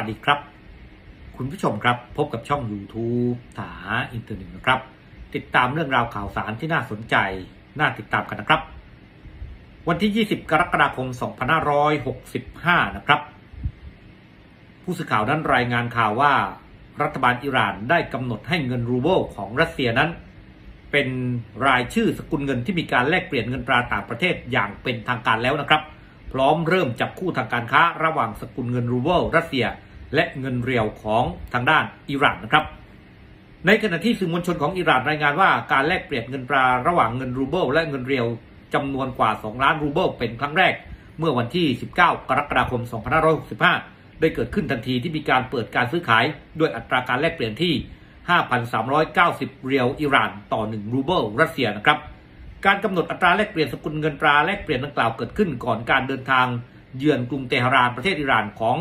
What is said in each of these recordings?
วัสดีครับ คุณผู้ชมครับพบกับช่อง YouTube ถาอินเทอร์เน็ตนะครับ ติดตามเรื่องราวข่าวสารที่น่าสนใจ น่าติดตามกันนะครับ วันที่ 20 กรกฎาคม 2565 นะครับ ผู้สื่อข่าวนั้นรายงานข่าวว่า รัฐบาลอิหร่านได้กำหนดให้เงินรูเบิลของรัสเซียนั้น เป็นรายชื่อสกุลเงินที่มีการแลกเปลี่ยนเงินตราต่างประเทศอย่างเป็นทางการแล้วนะครับพร้อมเริ่มจับคู่ทางการค้าระหว่างสกุลเงินรูเบิลรัสเซีย และเงินเรียวของทางด้านอิหร่านนะครับ ในขณะที่สื่อมวลชนของอิหร่านรายงานว่าการแลกเปลี่ยนเงินตราระหว่างเงินรูเบิลและเงินเรียวจำนวนกว่า 2 ล้านรูเบิลเป็นครั้งแรก เมื่อวันที่ 19 กรกฎาคม 2565 ได้เกิดขึ้นทันทีที่มีการเปิดการซื้อขายด้วยอัตราการแลกเปลี่ยนที่ 5,390 เรียวอิหร่านต่อ 1 รูเบิลรัสเซียนะครับ การกำหนดอัตราแลกเปลี่ยนสกุลเงินตราแลกเปลี่ยนดังกล่าวเกิดขึ้นก่อนการเดินทางเยือนกรุงเตหะรานประเทศอิหร่านของ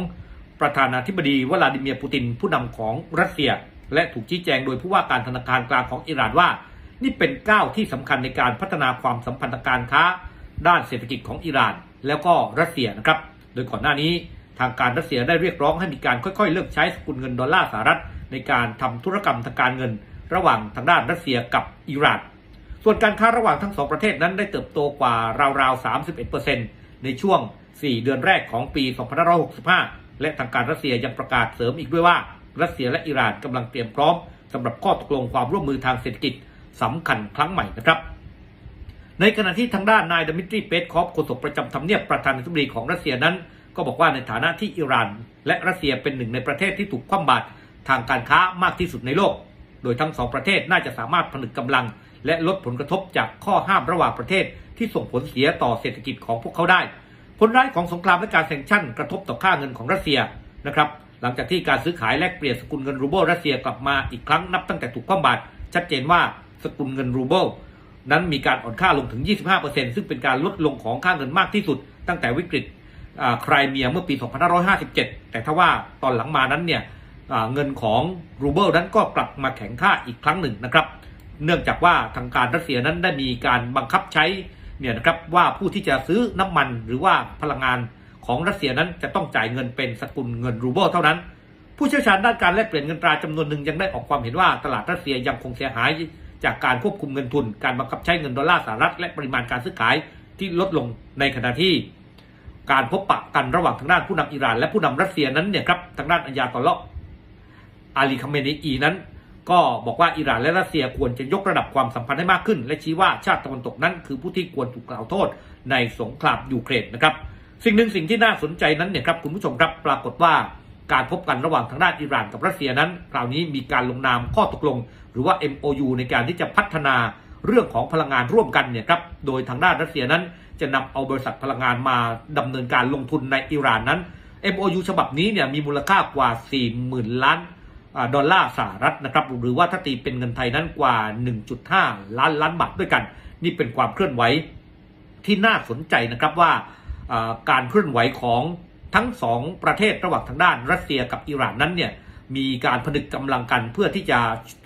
ประธานาธิบดีวลาดิเมียร์ปูตินผู้นำของรัสเซีย และถูกชี้แจงโดยผู้ว่าการธนาคารกลางของอิหร่านว่า นี่เป็นก้าวที่สำคัญในการพัฒนาความสัมพันธ์การค้า ด้านเศรษฐกิจของอิหร่าน แล้วก็รัสเซียนะครับ โดยก่อนหน้านี้ทางการรัสเซียได้เรียกร้องให้มีการค่อยๆ เลิกใช้สกุลเงินดอลลาร์สหรัฐในการทำธุรกรรมทางการเงิน ระหว่างทางด้านรัสเซียกับอิหร่าน ส่วนการค้าระหว่างทั้งสองประเทศนั้นได้เติบโตกว่าราวๆ 31%ในช่วง 4 เดือนแรกของปี 2565 และทางการรัสเซียยังประกาศเสริมอีกด้วยว่า รัสเซียและอิหร่านกำลังเตรียมพร้อมสำหรับข้อตกลงความร่วมมือทางเศรษฐกิจสำคัญครั้งใหม่นะครับ ในขณะที่ทางด้านนายดมิตรีเปสคอฟโฆษกประจำทำเนียบประธานาธิบดีของรัสเซียนั้น ก็บอกว่าในฐานะที่อิหร่าน และรัสเซียเป็นหนึ่งในประเทศที่ถูกคว่ำบาตรทางการค้ามากที่สุดในโลก โดยทั้งสองประเทศน่าจะสามารถผนึกกำลัง และลดผลกระทบจากข้อห้ามระหว่างประเทศที่ส่งผลเสียต่อเศรษฐกิจของพวกเขาได้ ผลร้ายของสงครามและการแซงชั่นกระทบต่อค่าเงินของรัสเซียนะครับหลังจากที่การซื้อขายแลกเปลี่ยนสกุลเงินรูเบิลรัสเซียกลับมาอีกครั้งนับตั้งแต่ถูกคว่ำบาตรชัดเจนว่าสกุลเงินรูเบิลนั้นมีการอ่อนค่าลงถึง 25%ซึ่งเป็นการลดลงของค่าเงินมากที่สุด ตั้งแต่วิกฤตอ่าไครเมียเมื่อปี 2557 แต่ถ้าว่าตอนหลังมานั้นเนี่ยเงินของรูเบิลนั้นก็กลับมาแข็งค่าอีกครั้งหนึ่งนะครับ เนื่องจากว่าทางการรัสเซียนั้นได้มีการบังคับใช้ เนี่ยนะครับว่าผู้ที่จะซื้อน้ำมันหรือว่าพลังงานของรัสเซียนั้นจะต้องจ่ายเงินเป็นสกุลเงินรูเบิลเท่านั้น ผู้เชี่ยวชาญด้านการแลกเปลี่ยนเงินตราจำนวนหนึ่งยังได้ออกความเห็นว่าตลาดรัสเซียยังคงเสียหายจากการควบคุมเงินทุน การบังคับใช้เงินดอลลาร์สหรัฐและปริมาณการซื้อขายที่ลดลงในขณะที่ การพบปะกันระหว่างทางด้านผู้นำอิหร่าน และผู้นำรัสเซียนั้นเนี่ยครับทางด้านอัญญาตอเลาะอาลีคาเมนีอีนั้น ก็บอกว่าอิหร่านและรัสเซียควรจะยกระดับความสัมพันธ์ให้มากขึ้น และชี้ว่าชาติตะวันตกนั้นคือผู้ที่ควรถูกกล่าวโทษในสงครามยูเครนนะครับ สิ่งหนึ่งสิ่งที่น่าสนใจนั้นเนี่ยครับคุณผู้ชมครับปรากฏว่าการพบกันระหว่างทางด้านอิหร่านกับรัสเซียนั้น คราวนี้มีการลงนามข้อตกลง หรือว่า MOU ในการที่จะพัฒนาเรื่องของพลังงานร่วมกันเนี่ยครับโดยทางด้านรัสเซียนั้น จะนำเอาบริษัทพลังงานมาดำเนินการลงทุนในอิหร่านนั้น MOU ฉบับนี้เนี่ยมีมูลค่ากว่า 40,000 ล้าน ดอลลาร์สหรัฐนะครับหรือว่าถ้าตีเป็นเงินไทยนั้นกว่า 1.5 ล้านล้านบาทด้วยกัน นี่เป็นความเคลื่อนไหวที่น่าสนใจนะครับว่าการเคลื่อนไหวของทั้งสองประเทศระหว่างทางด้านรัสเซียกับอิหร่านนั้นเนี่ยมีการผนึกกำลังกันเพื่อที่จะ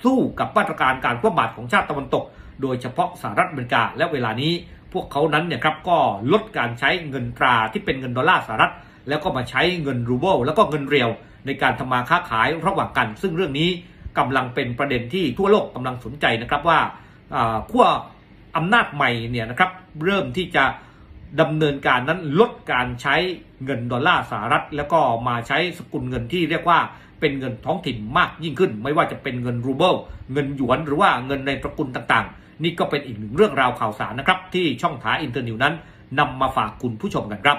สู้กับมาตรการการคว่ำบาตรของชาติตะวันตก โดยเฉพาะสหรัฐอเมริกาและเวลานี้พวกเขานั้นเนี่ยครับก็ลดการใช้เงินตราที่เป็นเงินดอลลาร์สหรัฐ แล้วก็มาใช้เงินรูเบิลแล้วก็เงินเรียวในการทำมาค้าขายระหว่างกัน ซึ่งเรื่องนี้กำลังเป็นประเด็นที่ทั่วโลกกำลังสนใจนะครับว่าขั้วอำนาจใหม่เนี่ยนะครับเริ่มที่จะดำเนินการนั้นลดการใช้เงินดอลลาร์สหรัฐ แล้วก็มาใช้สกุลเงินที่เรียกว่าเป็นเงินท้องถิ่นมากยิ่งขึ้น ไม่ว่าจะเป็นเงินรูเบิลเงินหยวนหรือว่าเงินในตระกูลต่างๆ นี่ก็เป็นอีกหนึ่งเรื่องราวข่าวสารนะครับที่ช่องถาอินเตอร์นิวนั้นนำมาฝากคุณผู้ชมกันครับ